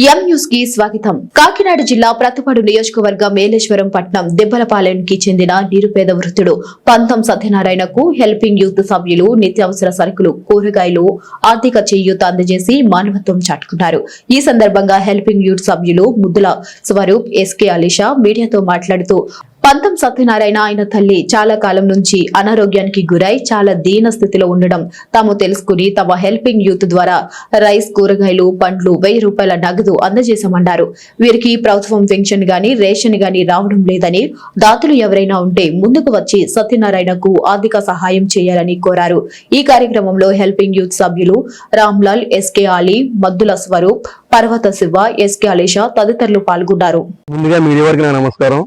ఎం న్యూస్కి స్వాగతం. కాకినాడ జిల్లా ప్రతిపాడు నియోజకవర్గ మేలేశ్వరం పట్నం దెబ్బలపాలెంకి చెందిన నిరుపేద వృద్ధుడు పంతం సత్యనారాయణకు హెల్పింగ్ యూత్ సభ్యులు నిత్యావసర సరుకులు కూరగాయలు ఆర్థిక చేయూత అందజేసి మానవత్వం చాటుకున్నారు. ఈ సందర్భంగా హెల్పింగ్ యూత్ సభ్యులు ముద్దుల స్వరూప్ ఎస్కే అలీషా మీడియాతో మాట్లాడుతూ పంతం సత్యనారాయణ ఆయన తల్లి చాలా కాలం నుంచి అనారోగ్యానికి గురై చాలా దీన స్థితిలో ఉండడం తాము తెలుసుకుని తమ హెల్పింగ్ యూత్ ద్వారా రైస్ కూరగాయలు పండ్లు వెయ్యి రూపాయల నగదు అందజేశామన్నారు వీరికి ప్రభుత్వం పెన్షన్ గాని రేషన్ గాని రావడం లేదని దాతలు ఎవరైనా ఉంటే ముందుకు వచ్చి సత్యనారాయణకు ఆర్థిక సహాయం చేయాలని కోరారు. ఈ కార్యక్రమంలో హెల్పింగ్ యూత్ సభ్యులు రామ్లాల్ ఎస్కే ఆలీ మద్దుల స్వరూప్ పర్వత శివ ఎస్కే అలీషా తదితరులు పాల్గొన్నారు. ముందుగా నమస్కారం.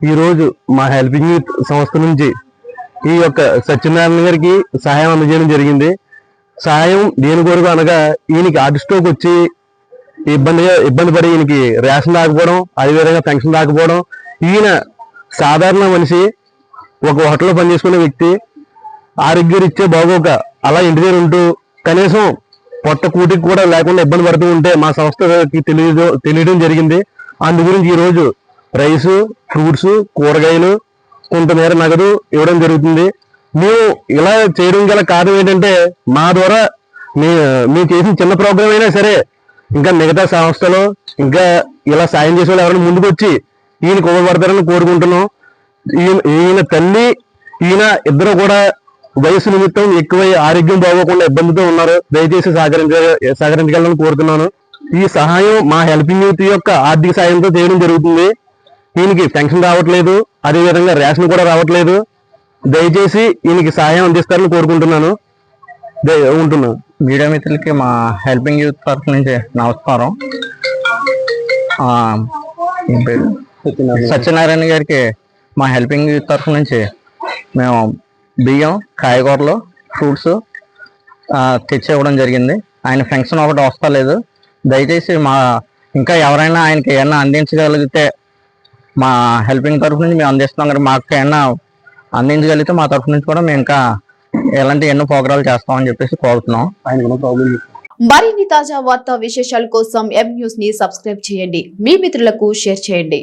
ఈరోజు మా హెల్పింగ్ యూత్ సంస్థ నుంచి ఈ యొక్క సత్యనారాయణ గారికి సహాయం అందజేయడం జరిగింది. సహాయం దేని కొరకు అనగా ఈయనకి హార్ట్ స్ట్రోక్ వచ్చి ఇబ్బందిగా ఇబ్బంది పడి ఈయనకి రేషన్ రాకపోవడం అదేవిధంగా పెన్షన్ రాకపోవడం. ఈయన సాధారణ మనిషి ఒక హోటల్లో పనిచేసుకునే వ్యక్తి ఆరోగ్యరీత్యా బాగోక అలా ఇంటి దగ్గర ఉంటూ కనీసం పొట్ట కూటికి కూడా లేకుండా ఇబ్బంది పడుతూ ఉంటే మా సంస్థకి తెలియదు తెలియడం జరిగింది. అందు గురించి ఈ రోజు రైస్ ఫ్రూట్స్ కూరగాయలు కొంతమేర నగదు ఇవ్వడం జరుగుతుంది. మేము ఇలా చేయడం గల కారణం ఏంటంటే మా ద్వారా మీ మేము చేసిన చిన్న ప్రోగ్రామ్ అయినా సరే ఇంకా మిగతా సంస్థలు ఇంకా ఇలా సాయం చేసే వాళ్ళు ఎవరైనా ముందుకు వచ్చి ఈయన కోపడతారని కోరుకుంటున్నాం. ఈయన ఈయన తల్లి ఈయన ఇద్దరు కూడా వయసు నిమిత్తం ఎక్కువై ఆరోగ్యం బాగోకుండా ఇబ్బందితో ఉన్నారు. దయచేసి సహకరించ సహకరించగలని కోరుతున్నాను. ఈ సహాయం మా హెల్పింగ్ యూత్ యొక్క ఆర్థిక సాయంతో చేయడం జరుగుతుంది. ఈయనకి పెన్షన్ రావట్లేదు. అదే విధంగా రేషన్ కూడా రావట్లేదు. దయచేసి ఈయనకి సహాయం అందిస్తారని కోరుకుంటున్నాను. ఉంటున్నాను. మీడియా మిత్రులకి మా హెల్పింగ్ యూత్ తరఫు నుంచి నమస్కారం. సత్యనారాయణ. గారికి మా హెల్పింగ్ యూత్ తరఫు నుంచి మేము బియ్యం కాయగూరలు ఫ్రూట్స్ తెచ్చి ఇవ్వడం జరిగింది. ఆయన ఫంక్షన్ ఒకటి వస్తలేదు. దయచేసి మా ఇంకా ఎవరైనా ఆయనకి ఏమన్నా అందించగలిగితే మా హెల్పింగ్ తరఫు నుంచి మేము అందిస్తున్నాం కదా మాకు ఏమన్నా అందించగలిగితే మా తరఫు నుంచి కూడా మేము ఇంకా ఎలాంటి ఎన్నో ప్రోగ్రాలు చేస్తామని చెప్పేసి కోరుతున్నాం. మరిన్ని తాజా వార్తా విశేషాల కోసం ఎం న్యూస్ని సబ్స్క్రైబ్ చేయండి. మీ మిత్రులకు షేర్ చేయండి.